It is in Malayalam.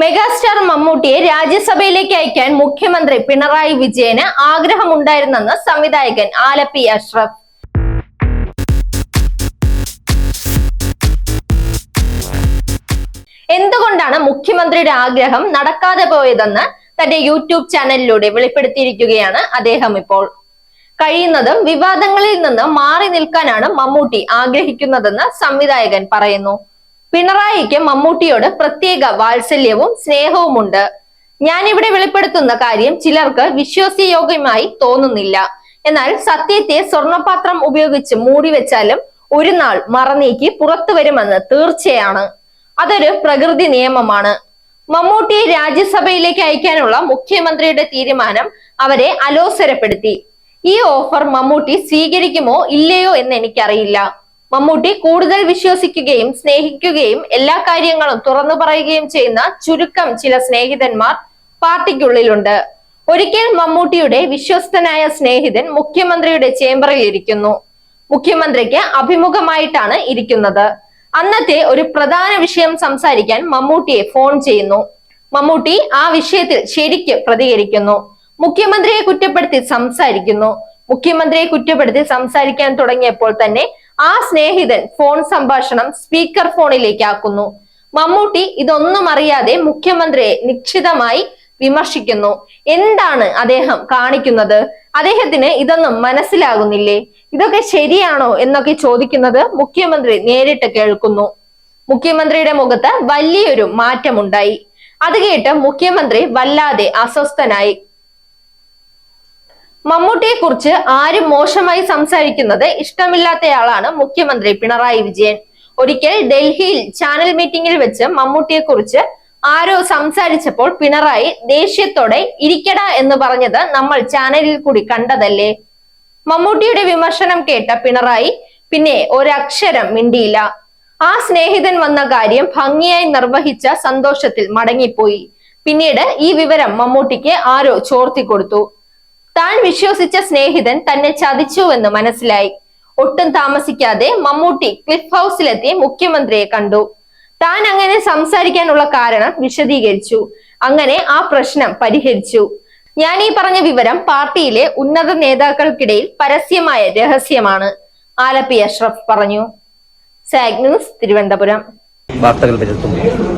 മെഗാസ്റ്റാർ മമ്മൂട്ടിയെ രാജ്യസഭയിലേക്ക് അയക്കാൻ മുഖ്യമന്ത്രി പിണറായി വിജയന് ആഗ്രഹമുണ്ടായിരുന്നെന്ന് സംവിധായകൻ ആലപ്പി അഷ്റഫ്. എന്തുകൊണ്ടാണ് മുഖ്യമന്ത്രിയുടെ ആഗ്രഹം നടക്കാതെ പോയതെന്ന് തന്റെ യൂട്യൂബ് ചാനലിലൂടെ വെളിപ്പെടുത്തിയിരിക്കുകയാണ് അദ്ദേഹം ഇപ്പോൾ. കഴിയുന്നതും വിവാദങ്ങളിൽ നിന്ന് മാറി നിൽക്കാനാണ് മമ്മൂട്ടി ആഗ്രഹിക്കുന്നതെന്ന് സംവിധായകൻ പറയുന്നു. പിണറായിക്ക് മമ്മൂട്ടിയോട് പ്രത്യേക വാത്സല്യവും സ്നേഹവുമുണ്ട്. ഞാനിവിടെ വെളിപ്പെടുത്തുന്ന കാര്യം ചിലർക്ക് വിശ്വാസയോഗ്യമായി തോന്നുന്നില്ല. എന്നാൽ സത്യത്തെ സ്വർണപാത്രം ഉപയോഗിച്ച് മൂടി വെച്ചാലും ഒരു നാൾ മറനീക്കി പുറത്തു വരുമെന്ന് തീർച്ചയാണ്. അതൊരു പ്രകൃതി നിയമമാണ്. മമ്മൂട്ടിയെ രാജ്യസഭയിലേക്ക് അയക്കാനുള്ള മുഖ്യമന്ത്രിയുടെ തീരുമാനം അവരെ അലോസരപ്പെടുത്തി. ഈ ഓഫർ മമ്മൂട്ടി സ്വീകരിക്കുമോ ഇല്ലയോ എന്ന് എനിക്കറിയില്ല. മമ്മൂട്ടി കൂടുതൽ വിശ്വസിക്കുകയും സ്നേഹിക്കുകയും എല്ലാ കാര്യങ്ങളും തുറന്നു പറയുകയും ചെയ്യുന്ന ചുരുക്കം ചില സ്നേഹിതന്മാർ പാർട്ടിക്കുള്ളിലുണ്ട്. ഒരിക്കൽ മമ്മൂട്ടിയുടെ വിശ്വസ്തനായ സ്നേഹിതൻ മുഖ്യമന്ത്രിയുടെ ചേംബറിൽ ഇരിക്കുന്നു. മുഖ്യമന്ത്രിക്ക് അഭിമുഖമായിട്ടാണ് ഇരിക്കുന്നത്. അന്നത്തെ ഒരു പ്രധാന വിഷയം സംസാരിക്കാൻ മമ്മൂട്ടിയെ ഫോൺ ചെയ്യുന്നു. മമ്മൂട്ടി ആ വിഷയത്തിൽ ശരിക്ക് പ്രതികരിക്കുന്നു. മുഖ്യമന്ത്രിയെ കുറ്റപ്പെടുത്തി സംസാരിക്കുന്നു. മുഖ്യമന്ത്രിയെ കുറ്റപ്പെടുത്തി സംസാരിക്കാൻ തുടങ്ങിയപ്പോൾ തന്നെ ആ സ്നേഹിതൻ ഫോൺ സംഭാഷണം സ്പീക്കർ ഫോണിലേക്ക് ആക്കുന്നു. മമ്മൂട്ടി ഇതൊന്നും അറിയാതെ മുഖ്യമന്ത്രിയെ നിശ്ചിതമായി വിമർശിക്കുന്നു. എന്താണ് അദ്ദേഹം കാണിക്കുന്നത്? അദ്ദേഹത്തിന് ഇതൊന്നും മനസ്സിലാകുന്നില്ലേ? ഇതൊക്കെ ശരിയാണോ എന്നൊക്കെ ചോദിക്കുന്നത് മുഖ്യമന്ത്രി നേരിട്ട് കേൾക്കുന്നു. മുഖ്യമന്ത്രിയുടെ മുഖത്ത് വലിയൊരു മാറ്റമുണ്ടായി. അത് കേട്ട് മുഖ്യമന്ത്രി വല്ലാതെ അസ്വസ്ഥനായി. മമ്മൂട്ടിയെ കുറിച്ച് ആരും മോശമായി സംസാരിക്കുന്നത് ഇഷ്ടമില്ലാത്തയാളാണ് മുഖ്യമന്ത്രി പിണറായി വിജയൻ. ഒരിക്കൽ ഡൽഹിയിൽ ചാനൽ മീറ്റിംഗിൽ വെച്ച് മമ്മൂട്ടിയെ കുറിച്ച് ആരോ സംസാരിച്ചപ്പോൾ പിണറായി ദേഷ്യത്തോടെ ഇരിക്കട എന്ന് പറഞ്ഞത് നമ്മൾ ചാനലിൽ കൂടി കണ്ടതല്ലേ? മമ്മൂട്ടിയുടെ വിമർശനം കേട്ട പിണറായി പിന്നെ ഒരക്ഷരം മിണ്ടിയില്ല. ആ സ്നേഹിതൻ വന്ന കാര്യം ഭംഗിയായി നിർവഹിച്ച സന്തോഷത്തിൽ മടങ്ങിപ്പോയി. പിന്നീട് ഈ വിവരം മമ്മൂട്ടിക്ക് ആരോ ചോർത്തി കൊടുത്തു. താൻ വിശ്വസിച്ച സ്നേഹിതൻ തന്നെ ചതിച്ചുവെന്ന് മനസ്സിലായി. ഒട്ടും താമസിക്കാതെ മമ്മൂട്ടി ക്ലിഫ് ഹൗസിലെത്തി മുഖ്യമന്ത്രിയെ കണ്ടു. താൻ അങ്ങനെ സംസാരിക്കാനുള്ള കാരണം വിശദീകരിച്ചു. അങ്ങനെ ആ പ്രശ്നം പരിഹരിച്ചു. ഞാൻ ഈ പറഞ്ഞ വിവരം പാർട്ടിയിലെ ഉന്നത നേതാക്കൾക്കിടയിൽ പരസ്യമായ രഹസ്യമാണ്. ആലപ്പി അഷ്റഫ് പറഞ്ഞു. സാഗ് ന്യൂസ് തിരുവനന്തപുരം. വാർത്തകൾ